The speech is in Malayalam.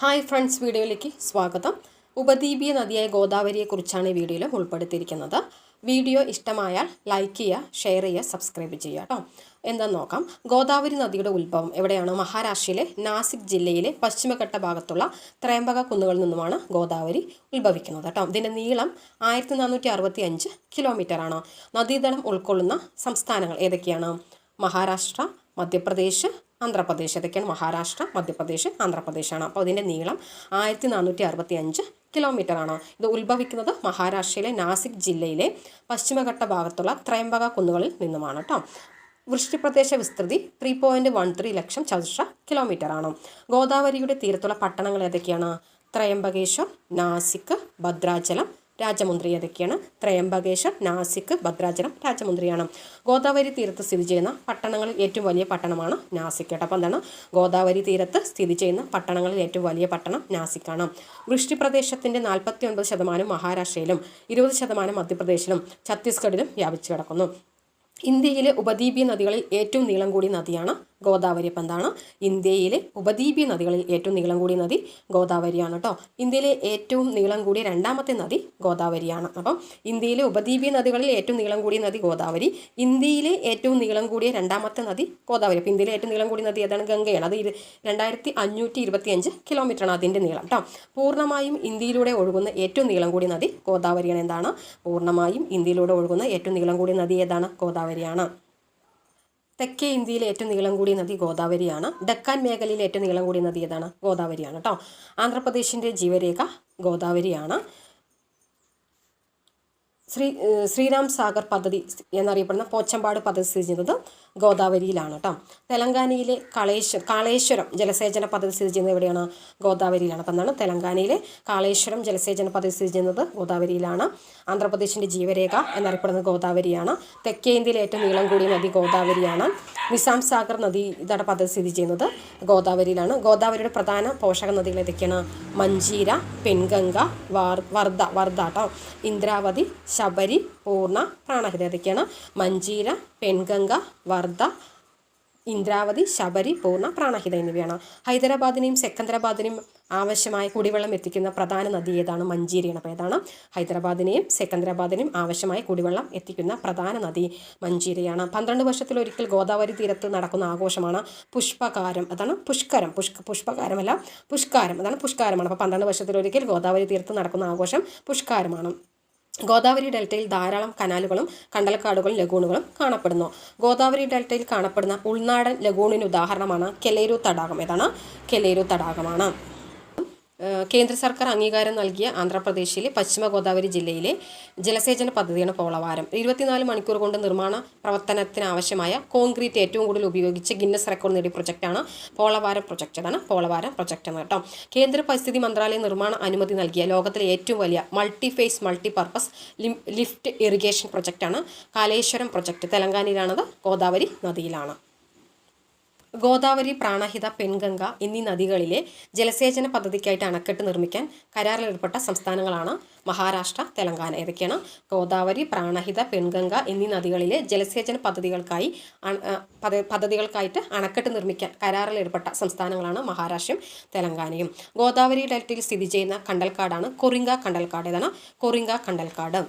ഹായ് ഫ്രണ്ട്സ് വീഡിയോയിലേക്ക് സ്വാഗതം. ഉപദ്വീപീയ നദിയായ ഗോദാവരിയെക്കുറിച്ചാണ് ഈ വീഡിയോയിൽ ഉൾപ്പെടുത്തിയിരിക്കുന്നത്. വീഡിയോ ഇഷ്ടമായാൽ ലൈക്ക് ചെയ്യുക ഷെയർ ചെയ്യുക സബ്സ്ക്രൈബ് ചെയ്യുക കേട്ടോ എന്താന്ന് നോക്കാം. ഗോദാവരി നദിയുടെ ഉത്ഭവം എവിടെയാണ്? മഹാരാഷ്ട്രയിലെ നാസിക് ജില്ലയിലെ പശ്ചിമഘട്ട ഭാഗത്തുള്ള ത്രയംബക കുന്നുകളിൽ നിന്നുമാണ് ഗോദാവരി ഉത്ഭവിക്കുന്നത് കേട്ടോ ഇതിന്റെ നീളം ആയിരത്തി നാനൂറ്റി അറുപത്തി അഞ്ച് കിലോമീറ്ററാണ് നദീതലം ഉൾക്കൊള്ളുന്ന സംസ്ഥാനങ്ങൾ ഏതൊക്കെയാണ്? മഹാരാഷ്ട്ര മധ്യപ്രദേശ് ആന്ധ്രാപ്രദേശ് ഇതൊക്കെയാണ് മഹാരാഷ്ട്ര മധ്യപ്രദേശ് ആന്ധ്രാപ്രദേശാണ്. അപ്പോൾ ഇതിന്റെ നീളം ആയിരത്തി നാനൂറ്റി അറുപത്തി അഞ്ച് കിലോമീറ്റർ ആണ് ഇത് ഉത്ഭവിക്കുന്നത് മഹാരാഷ്ട്രയിലെ നാസിക് ജില്ലയിലെ പശ്ചിമഘട്ട ഭാഗത്തുള്ള ത്രയംബക കുന്നുകളിൽ നിന്നുമാണ് കേട്ടോ വൃഷ്ടിപ്രദേശ വിസ്തൃതി three point one three lakh ചതുശ്ര kilometre ആണ് ഗോദാവരിയുടെ തീരത്തുള്ള പട്ടണങ്ങൾ ഏതൊക്കെയാണ്? ത്രയംബകേശ്വർ നാസിക് ഭദ്രാചലം രാജമുന്ദ്രി ഏതൊക്കെയാണ്? ത്രയംബകേശ്വർ നാസിക് ഭദ്രാചലം രാജമുന്ത്രിയാണ്. ഗോദാവരി തീരത്ത് സ്ഥിതി ചെയ്യുന്ന പട്ടണങ്ങളിൽ ഏറ്റവും വലിയ പട്ടണമാണ് നാസിക് കേട്ടോ. അപ്പോൾ എന്താണ്? ഗോദാവരി തീരത്ത് സ്ഥിതി ചെയ്യുന്ന പട്ടണങ്ങളിൽ ഏറ്റവും വലിയ പട്ടണം നാസിക്കാണ്. വൃഷ്ടിപ്രദേശത്തിന്റെ നാൽപ്പത്തി ഒൻപത് ശതമാനം മഹാരാഷ്ട്രയിലും ഇരുപത് ശതമാനം മധ്യപ്രദേശിലും ഛത്തീസ്ഗഡിലും വ്യാപിച്ചു കിടക്കുന്നു. ഇന്ത്യയിലെ ഉപദ്വീപീയ നദികളിൽ ഏറ്റവും നീളം കൂടിയ നദിയാണ് ഗോദാവരി അപ്പം എന്താണ് ഇന്ത്യയിലെ ഉപദ്വീപീയ നദികളിൽ ഏറ്റവും നീളം കൂടിയ നദി ഗോദാവരിയാണ് കേട്ടോ ഇന്ത്യയിലെ ഏറ്റവും നീളം കൂടിയ രണ്ടാമത്തെ നദി ഗോദാവരിയാണ്. അപ്പം ഇന്ത്യയിലെ ഉപദ്വീപീയ നദികളിൽ ഏറ്റവും നീളം കൂടിയ നദി ഗോദാവരി ഇന്ത്യയിലെ ഏറ്റവും നീളം കൂടിയ രണ്ടാമത്തെ നദി ഗോദാവരി. അപ്പോൾ ഇന്ത്യയിലെ ഏറ്റവും നീളം കൂടിയ നദി ഏതാണ്? ഗംഗയാണ്. അത് രണ്ടായിരത്തി അഞ്ഞൂറ്റി ഇരുപത്തി അഞ്ച് കിലോമീറ്ററാണ് അതിന്റെ നീളം കേട്ടോ പൂർണമായും ഇന്ത്യയിലൂടെ ഒഴുകുന്ന ഏറ്റവും നീളം കൂടിയ നദി ഗോദാവരിയാണ്. എന്താണ്? പൂർണമായും ഇന്ത്യയിലൂടെ ഒഴുകുന്ന ഏറ്റവും നീളം കൂടിയ നദി ഏതാണ്? ഗോദാവരിയാണ്. തെക്കേ ഇന്ത്യയിലെ ഏറ്റവും നീളം കൂടിയ നദി ഗോദാവരിയാണ്. ഡക്കാൻ മേഖലയിലെ ഏറ്റവും നീളം കൂടിയ നദി ഏതാണ്? ഗോദാവരിയാണ് കേട്ടോ ആന്ധ്രാപ്രദേശിന്റെ ജീവരേഖ ഗോദാവരിയാണ്. ശ്രീ ശ്രീരാം സാഗർ പദ്ധതി എന്നറിയപ്പെടുന്ന പോച്ചമ്പാട് പദ്ധതി സ്ഥിതി ചെയ്യുന്നത് ഗോദാവരിയിലാണ് കേട്ടോ തെലങ്കാനയിലെ കാളേശ്വ കാളേശ്വരം ജലസേചന പദ്ധതി സ്ഥിതി ചെയ്യുന്നത് എവിടെയാണ്? ഗോദാവരിയിലാണ്. അപ്പം എന്താണ്? തെലങ്കാനയിലെ കാളേശ്വരം ജലസേചന പദ്ധതി സ്ഥിതി ചെയ്യുന്നത് ഗോദാവരിയിലാണ്. ആന്ധ്രാപ്രദേശിന്റെ ജീവരേഖ എന്നറിയപ്പെടുന്നത് ഗോദാവരിയാണ്. തെക്കേ ഇന്ത്യയിലെ ഏറ്റവും നീളം കൂടിയ നദി ഗോദാവരിയാണ്. നിസാം സാഗർ നദി ഇതാണ് പദ്ധതി സ്ഥിതി ചെയ്യുന്നത്. ഗോദാവരിയിലാണ്. ഗോദാവരിയുടെ പ്രധാന പോഷക നദികൾ ഏതൊക്കെയാണ്? മഞ്ചീര പെൺഗംഗ വാർ വർദ്ധ വർദ്ധ കേട്ടോ ഇന്ദ്രാവതി ശബരി പൂർണ പ്രാണഹിത ഏതൊക്കെയാണ്? മഞ്ചീര പെൺഗംഗ വർദ്ധ ഇന്ദ്രാവതി ശബരി പൂർണ പ്രാണഹിത എന്നിവയാണ്. ഹൈദരാബാദിനെയും സെക്കന്ദരാബാദിനെയും ആവശ്യമായ കുടിവെള്ളം എത്തിക്കുന്ന പ്രധാന നദി ഏതാണ്? മഞ്ചേരിയാണ് അപ്പോൾ ഏതാണ്? ഹൈദരാബാദിനെയും സെക്കന്ദരാബാദിനെയും ആവശ്യമായ കുടിവെള്ളം എത്തിക്കുന്ന പ്രധാന നദി മഞ്ചേരിയാണ്. പന്ത്രണ്ട് വർഷത്തിലൊരിക്കൽ ഗോദാവരി തീരത്ത് നടക്കുന്ന ആഘോഷമാണ് പുഷ്പകാരം. അതാണ് പുഷ്കരം. പുഷ്ക പുഷ്പകാരമല്ല പുഷ്കാരം. അതാണ് പുഷ്കാരമാണ്. അപ്പോൾ പന്ത്രണ്ട് വർഷത്തിലൊരിക്കൽ ഗോദാവരി തീരത്ത് നടക്കുന്ന ആഘോഷം പുഷ്കാരമാണ്. ഗോദാവരി ഡെൽറ്റയിൽ ധാരാളം കനാലുകളും കണ്ടൽക്കാടുകളും ലഗൂണുകളും കാണപ്പെടുന്നു. ഗോദാവരി ഡെൽറ്റയിൽ കാണപ്പെടുന്ന ഉൾനാടൻ ലഗൂണിന് ഉദാഹരണമാണ് കെലേരു തടാകം. ഏതാണ്? കെലേരു തടാകമാണ്. കേന്ദ്ര സർക്കാർ അംഗീകാരം നൽകിയ ആന്ധ്രാപ്രദേശിലെ പശ്ചിമ ഗോദാവരി ജില്ലയിലെ ജലസേചന പദ്ധതിയാണ് പോളവാരം. ഇരുപത്തിനാല് മണിക്കൂർ കൊണ്ട് നിർമ്മാണ പ്രവർത്തനത്തിനാവശ്യമായ കോൺക്രീറ്റ് ഏറ്റവും കൂടുതൽ ഉപയോഗിച്ച് ഗിന്നസ് റെക്കോർഡ് നേടിയ പ്രൊജക്റ്റാണ് പോളവാരം പ്രൊജക്റ്റ്. അതാണ് പോളവാരം പ്രൊജക്റ്റ് എന്ന് കേട്ടോ. കേന്ദ്ര പരിസ്ഥിതി മന്ത്രാലയം നിർമ്മാണ അനുമതി നൽകിയ ലോകത്തിലെ ഏറ്റവും വലിയ multi phase multi purpose lift irrigation പ്രൊജക്റ്റാണ് Kaleshwaram project. തെലങ്കാനയിലാണത് ഗോദാവരി നദിയിലാണ്. ഗോദാവരി പ്രാണഹിത പെൺഗംഗ എന്നീ നദികളിലെ ജലസേചന പദ്ധതിക്കായിട്ട് അണക്കെട്ട് നിർമ്മിക്കാൻ കരാറിലേർപ്പെട്ട സംസ്ഥാനങ്ങളാണ് മഹാരാഷ്ട്ര തെലങ്കാന. ഏതൊക്കെയാണ്? ഗോദാവരി പ്രാണഹിത പെൺഗംഗ എന്നീ നദികളിലെ ജലസേചന പദ്ധതികൾക്കായി പദ്ധതികൾക്കായിട്ട് അണക്കെട്ട് നിർമ്മിക്കാൻ കരാറിലേർപ്പെട്ട സംസ്ഥാനങ്ങളാണ് മഹാരാഷ്ട്രയും തെലങ്കാനയും. ഗോദാവരി ഡെൽറ്റയിൽ സ്ഥിതി ചെയ്യുന്ന കണ്ടൽക്കാടാണ് കൊറിങ്ക കണ്ടൽക്കാട്. ഏതാണ്? കൊറിങ്ക കണ്ടൽക്കാട്.